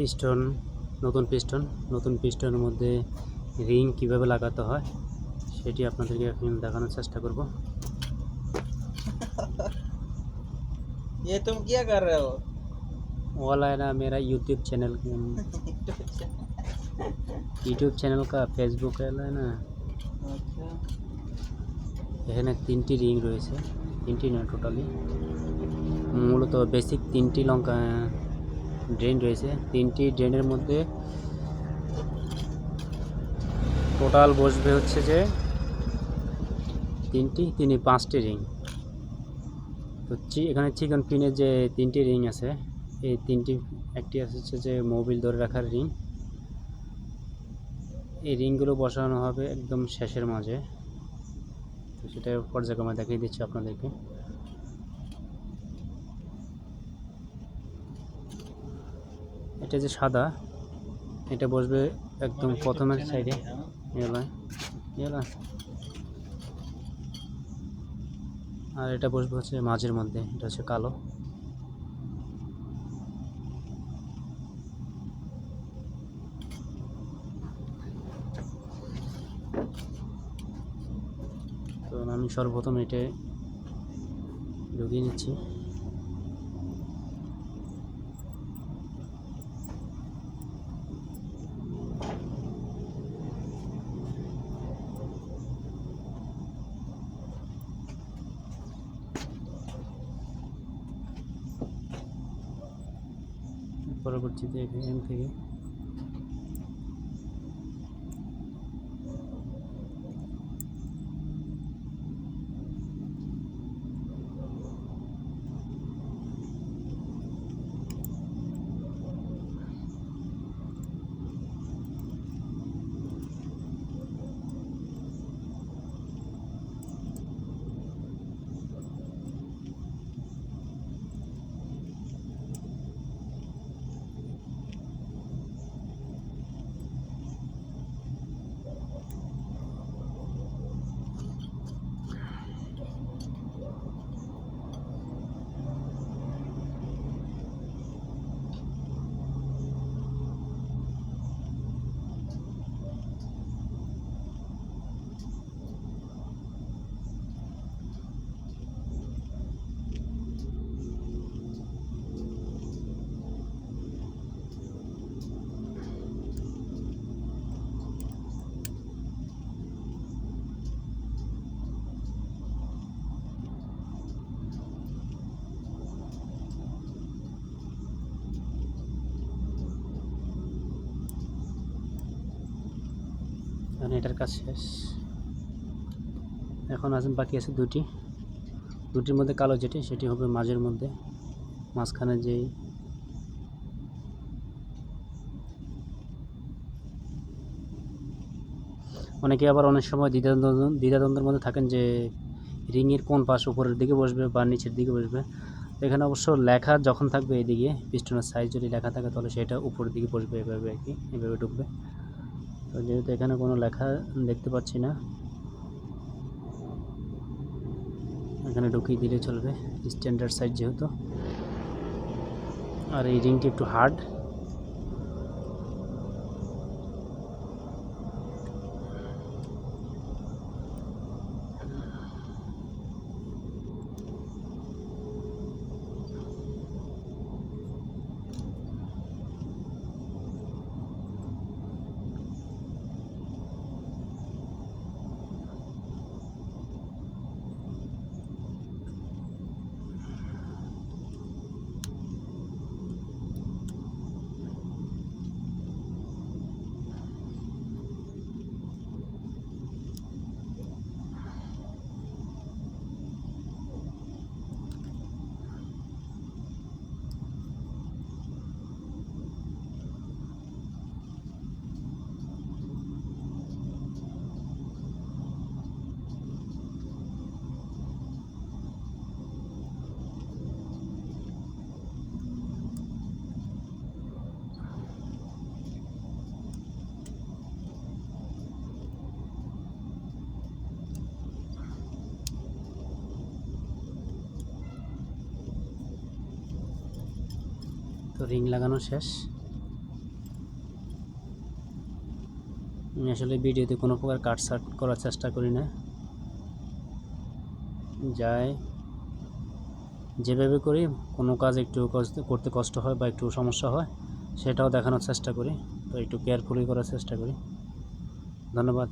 Piston নতুন piston নতুন পিস্টনের মধ্যে রিং কিভাবে লাগাতে হয় সেটি আপনাদেরকে এখন দেখানোর চেষ্টা করব ये तुम क्या कर रहे हो वाला है ना मेरा यूट्यूब चैनल यूट्यूब चैनल का फेसबुक है ना अच्छा এখানে তিনটি রিং রয়েছে তিনটি না টোটালি মূলত বেসিক তিনটি লঙ্কা ড্রেন রয়েছে। তিনটি ড্রেনের মধ্যে টোটাল বসবে হচ্ছে যে তিনটি, তিনি পাঁচটি রিং তো এখানে চিকন পিনের যে তিনটি রিং আছে, এই তিনটি, একটি হচ্ছে যে মোবিল ধরে রাখার রিং এই রিংগুলো বসানো হবে একদম শেষের মাঝে। তো সেটা পর্যায়ক্রমে দেখিয়ে দিচ্ছি আপনাদেরকে। এটা যে সাদা, এটা বসবে একদম প্রথমের সাইডে আর এটা বসবে হচ্ছে মাঝের মধ্যে, এটা হচ্ছে কালো। তো আমি সর্বপ্রথম এটা ঢুকিয়ে নিচ্ছি। পরবর্তীতে এখান থেকে এখন এটার কাজ শেষ। এখন আছে বাকি আছে দুটি। দুটির মধ্যে কালো যেটি, সেটি হবে মাঝের মধ্যে। মাঝখানে যেই অনেকে আবার অনেক সময় দ্বিধাদ্বন্দ্ব, দ্বিধাদ্বন্দ্বের মধ্যে থাকেন যে রিংয়ের কোন পাশ উপরের দিকে বসবে বা নিচের দিকে বসবে। এখানে অবশ্য লেখা যখন থাকবে এদিকে পিস্টনের সাইজ যদি লেখা থাকে তাহলে সেটা উপরের দিকে বসবে এভাবে আর কি, এভাবে ঢুকবে। তো যেহেতু এখানে কোনো লেখা দেখতে পাচ্ছি না, এখানে ঢুকিয়ে দিলে চলবে স্ট্যান্ডার্ড সাইজ যেহেতু। আর এই রিংটি একটু হার্ড তো রিং লাগানো শেষ। আমি আসলে ভিডিওতে কোনো প্রকার কাট সাট করার চেষ্টা করি না। যাই, যেভাবে করি, কোনো কাজ একটু করতে কষ্ট হয় বা একটু সমস্যা হয়, সেটাও দেখানোর চেষ্টা করি, তো একটু কেয়ারফুলি করার চেষ্টা করি। ধন্যবাদ।